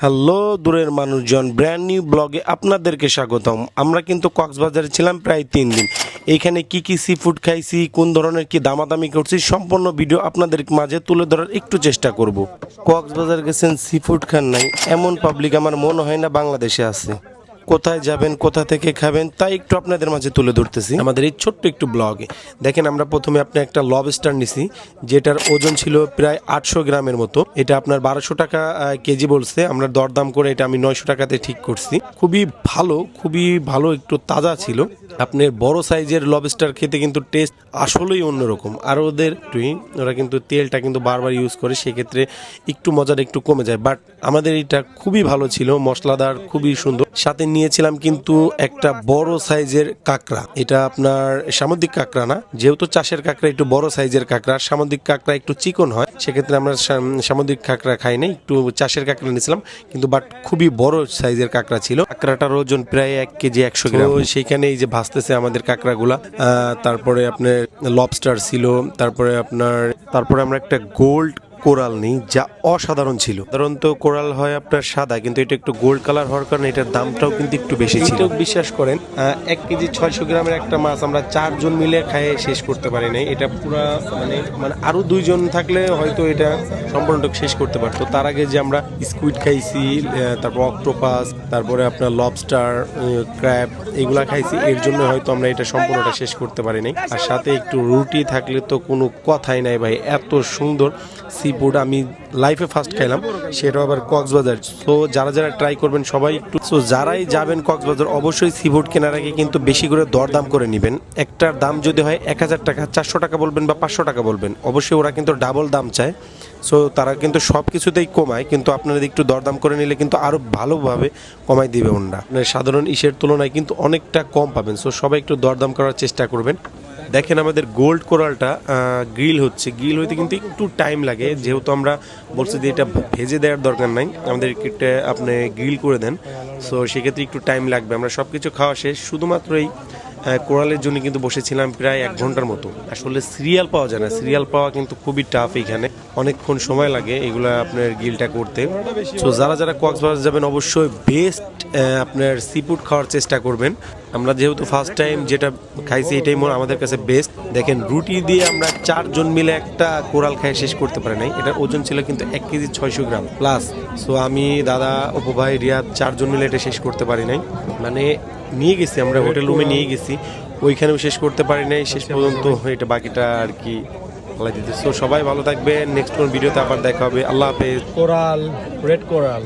Hello দূরের মানুষজন brand new ব্লগে আপনাদেরকে স্বাগতম। আমরা কিন্তু কক্সবাজারে ছিলাম প্রায় তিন দিন। এইখানে কি কি সি ফুড খাইছি, কোন ধরনের কি দামাদামি করছি, সম্পূর্ণ ভিডিও আপনাদের মাঝে তুলে ধরার একটু চেষ্টা করব। কক্সবাজার গেছেন সি ফুড খান নাই। এমন পাবলিক আমার মনে হয় না বাংলাদেশে আছে। কোথায় যাবেন, কোথা থেকে খাবেন, তাই একটু আপনাদের মাঝে তুলে ধরতেছি। আমাদের এই ছোট্ট একটু ব্লগে দেখেন, আমরা প্রথমে আপনি একটা লবস্টার নিছি, যেটার ওজন ছিল প্রায় আটশো গ্রামের মতো। এটা আপনার বারোশো টাকা কেজি বলছে। আমরা দরদাম করে এটা আমি নয়শো টাকাতে ঠিক করছি। খুবই ভালো খুবই ভালো, একটু তাজা ছিল। আপনার বড় সাইজের লবস্টার খেতে কিন্তু টেস্ট আসলেই অন্যরকম। আর ওদের ওরা কিন্তু তেলটা কিন্তু বারবার ইউজ করে, সেক্ষেত্রে একটু মজাটা একটু কমে যায়। বাট আমাদের এটা খুবই ভালো ছিল, মশলাদার, খুবই সুন্দর। সাথে নিয়েছিলাম কিন্তু একটা বড় সাইজের কাঁকড়া। এটা আপনার সামুদ্রিক কাঁকড়া না, যেহেতু চাষের কাঁকড়া একটু বড় সাইজের কাঁকড়া, সামুদ্রিক কাঁকড়া একটু চিকন হয়, সেক্ষেত্রে আমরা সাম- সামুদ্রিক কাঁকড়া খাই নাই, একটু চাষের কাঁকড়া নিয়েছিলাম, কিন্তু বাট খুবই বড় সাইজের কাঁকড়া ছিল। কাঁকড়াটার ওজন প্রায় এক কেজি একশো গ্রাম। তো সেইখানে এই যে ভাসতেছে আমাদের কাঁকড়াগুলা তারপরে আপনার লবস্টার ছিল, তারপরে আপনার, তারপরে আমরা একটা গোল্ড কোরাল নেই যা অসাধারণ ছিল। সাধারণত কোরাল হয় আপনার সাদা কিন্তু এটা একটু গোল্ড কালার হওয়ার কারণে এটার দামটাও কিন্তু একটু বেশি ছিল। বিশ্বাস করেন এক কেজি ছয়শো গ্রামের একটা মাছ আমরা চারজন মিলে খাইয়ে শেষ করতে পারি নাই। এটা পুরা মানে মানে আরও দুইজন থাকলে হয়তো এটা সম্পূর্ণটা শেষ করতে পারতো। তার আগে যে আমরা স্কুইড খাইছি তারপর অক্টোপাস তারপরে আপনার লবস্টার ক্র্যাব এগুলা খাইছি এর জন্য হয়তো আমরা এটা সম্পূর্ণটা শেষ করতে পারি নাই। আর সাথে একটু রুটি থাকলে তো কোনো কথাই নাই ভাই এত সুন্দর সি ফুড আমি লাইফে ফার্স্ট খাইলাম সেটাও আবার কক্সবাজার। সো যারা যারা ট্রাই করবেন, সবাই একটু সো যারাই যাবেন কক্সবাজার, অবশ্যই সি বোর্ড কেনার আগে কিন্তু বেশি করে দরদাম করে নেবেন। একটার দাম যদি হয় এক হাজার টাকা, চারশো টাকা বলবেন বা পাঁচশো টাকা বলবেন, অবশ্যই ওরা কিন্তু ডাবল দাম চায়। সো তারা কিন্তু সব কিছুতেই কমায়, কিন্তু আপনারা একটু দরদাম করে নিলে কিন্তু আরও ভালোভাবে কমাই দিবে ওনারা। সাধারণ ইসের তুলনায় কিন্তু অনেকটা কম পাবেন। সো সবাই একটু দরদাম করার চেষ্টা করবেন। দেখেন আমাদের গোল্ড কোরালটা গ্রিল হচ্ছে। গ্রিল হইতে কিন্তু একটু টাইম লাগে, যেহেতু আমরা বলছি যে এটা ভেজে দেওয়ার দরকার নাই। আমাদের একটা আপনি গ্রিল করে দেন। সো সেক্ষেত্রে একটু টাইম লাগবে। আমরা সব কিছু খাওয়া শেষ। শুধুমাত্র এই কোরালের জন্য কিন্তু বসেছিলাম প্রায় এক ঘণ্টার মতো। আসলে সিরিয়াল পাওয়া যায় না। সিরিয়াল পাওয়া কিন্তু খুবই টাফ এখানে। অনেকক্ষণ সময় লাগে এগুলো আপনার গিলটা করতে। তো যারা যারা কক্সবাজার যাবেন অবশ্যই বেস্ট আপনার সিফুড খাওয়ার চেষ্টা করবেন। আমরা যেহেতু ফার্স্ট টাইম যেটা খাইছি, এটাই মনে আমাদের কাছে বেস্ট দেখেন, রুটি দিয়ে আমরা চারজন মিলে একটা কোরাল খাই শেষ করতে পারি নাই। এটার ওজন ছিল কিন্তু এক কেজি ছয়শো গ্রাম প্লাস সো আমি, দাদা, অপু ভাই, রিয়াদ চারজন মিলে এটা শেষ করতে পারি নাই। মানে নিয়ে গেছি, আমরা হোটেল রুমে নিয়ে গেছি। ওইখানেও শেষ করতে পারি নাই, শেষ পর্যন্ত এটা বাকিটা আর কি সো সবাই ভালো থাকবে নেক্সট কোন ভিডিওতে আবার দেখা হবে। আল্লাহ হাফেজ। কোরাল রেড কোরাল।